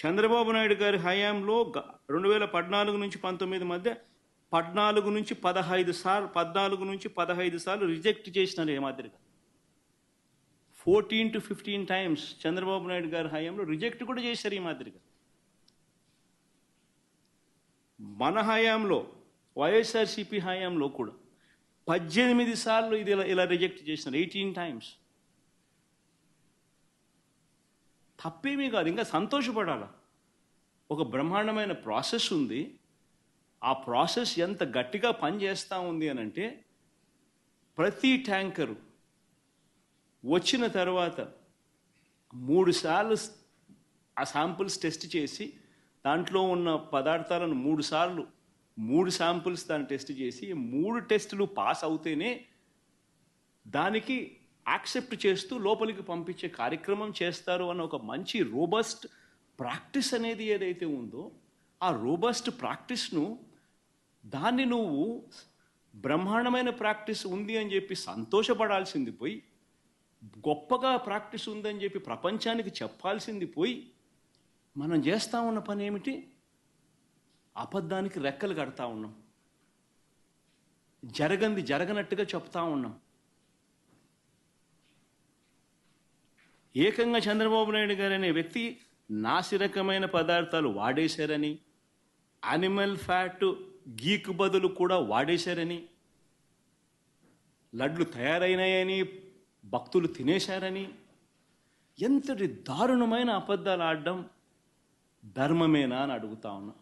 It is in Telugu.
చంద్రబాబు నాయుడు గారి హయాంలో రెండు వేల పద్నాలుగు నుంచి పంతొమ్మిది మధ్య పద్నాలుగు నుంచి పదహైదు సార్లు పద్నాలుగు నుంచి పదహైదు సార్లు రిజెక్ట్ చేసినారు ఏ మాదిరిగా. Fourteen to fifteen times Chandrababu Naidu గారి హయాంలో రిజెక్ట్ కూడా చేశారు ఈ మాదిరిగా. మన హయాంలో వైఎస్ఆర్సీపీ హయాంలో కూడా పద్దెనిమిది సార్లు ఇది ఇలా ఇలా రిజెక్ట్ చేసినారు ఎయిటీన్ టైమ్స్. తప్పేమీ కాదు. ఇంకా సంతోషపడాల? ఒక బ్రహ్మాండమైన ప్రాసెస్ ఉంది. ఆ ప్రాసెస్ ఎంత గట్టిగా పనిచేస్తూ ఉంది అని అంటే ప్రతి ట్యాంకరు వచ్చిన తర్వాత మూడు సార్లు ఆ శాంపుల్స్ టెస్ట్ చేసి దాంట్లో ఉన్న పదార్థాలను మూడు సార్లు మూడు శాంపుల్స్ దాన్ని టెస్ట్ చేసి మూడు టెస్టులు పాస్ అవుతేనే దానికి యాక్సెప్ట్ చేస్తూ లోపలికి పంపించే కార్యక్రమం చేస్తారు అన్న ఒక మంచి రోబస్ట్ ప్రాక్టీస్ అనేది ఏదైతే ఉందో ఆ రోబస్ట్ ప్రాక్టీస్ను దాన్ని నువ్వు బ్రహ్మాండమైన ప్రాక్టీస్ ఉంది అని చెప్పి సంతోషపడాల్సింది పోయి గొప్పగా ప్రాక్టీస్ ఉందని చెప్పి ప్రపంచానికి చెప్పాల్సింది పోయి మనం చేస్తా ఉన్న పని ఏమిటి? అబద్ధానికి రెక్కలు కడతా ఉన్నాం. జరగంది జరగనట్టుగా చెప్తా ఉన్నాం. ఏకంగా చంద్రబాబు నాయుడు గారు అనే వ్యక్తి నాసిరకమైన పదార్థాలు వాడేశారని అనిమల్ ఫ్యాట్ గీక్ బదులు కూడా వాడేశారని లడ్లు తయారైనాయని భక్తులు తినేశారని ఎంతటి దారుణమైన అబద్ధాలు ఆడడం ధర్మమేనా అని అడుగుతా ఉన్నా.